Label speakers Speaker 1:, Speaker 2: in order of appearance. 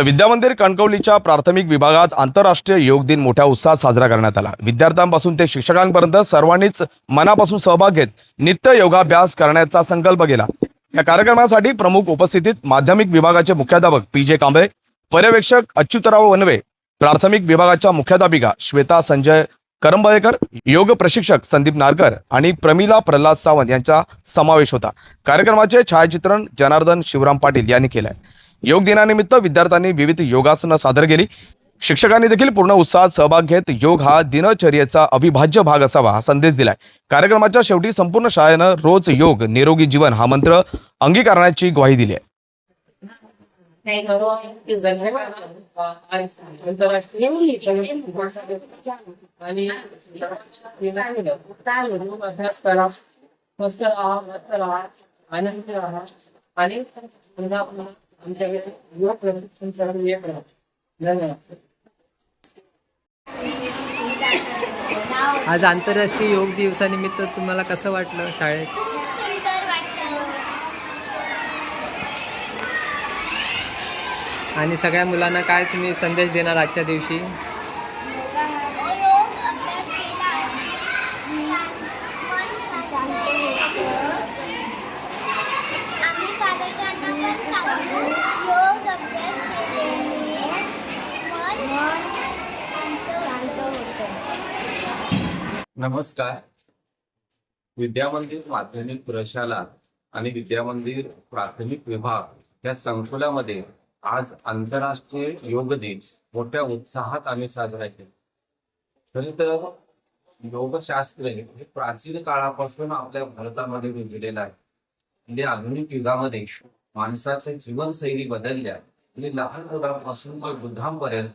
Speaker 1: तर विद्यामंदिर कणकवलीच्या प्राथमिक विभागात आंतरराष्ट्रीय योग दिन मोठ्या उत्साहात साजरा करण्यात आला. विद्यार्थ्यांपासून ते शिक्षकांपर्यंत सर्वांनीच मनापासून सहभाग घेत नित्य योगाभ्यास करण्याचा संकल्प केला. या कार्यक्रमासाठी प्रमुख उपस्थितीत माध्यमिक विभागाचे मुख्याध्यापक पी जे कांबळे पर्यवेक्षक अच्युतराव वनवे प्राथमिक विभागाच्या मुख्याध्यापिका श्वेता संजय करंबळेकर योग प्रशिक्षक संदीप नारकर आणि प्रमिला प्रल्हाद सावंत यांचा समावेश होता. कार्यक्रमाचे छायाचित्रण जनार्दन शिवराम पाटील यांनी केलं आहे योग दिनानिमित्त विद्यार्थ्यांनी विविध योगासनं सादर केली. शिक्षकांनी देखील पूर्ण उत्साहात सहभाग घेत योग हा दिनचर्येचा अविभाज्य भाग असावा हा संदेश दिलाय. कार्यक्रमाच्या शेवटी संपूर्ण शाळेनं रोज योग निरोगी जीवन हा मंत्र अंगीकारण्याची ग्वाही दिली आहे.
Speaker 2: आणि राहा धन्यवाद.
Speaker 3: आज आंतरराष्ट्रीय योग दिवसानिमित्त तुम्हाला कसं वाटलं शाळेत?
Speaker 4: सुंदर वाटलं.
Speaker 3: आणि सगळ्या मुलांना काय तुम्ही संदेश देणार आजच्या दिवशी?
Speaker 4: योग
Speaker 5: नमस्कार. विद्यामंदिर माध्यमिक प्रशाला आणि विद्यामंदिर प्राथमिक विभाग या संकुलामध्ये आज आंतरराष्ट्रीय योग दिन मोठ्या उत्साहात आम्ही साजरा केला. तरी तर योगशास्त्र हे प्राचीन काळापासून आपल्या भारतामध्ये रुजलेलं आहे. म्हणजे आधुनिक युगामध्ये माणसाचे जीवनशैली बदलल्या म्हणजे लहान मुलांपासून ते वृद्धांपर्यंत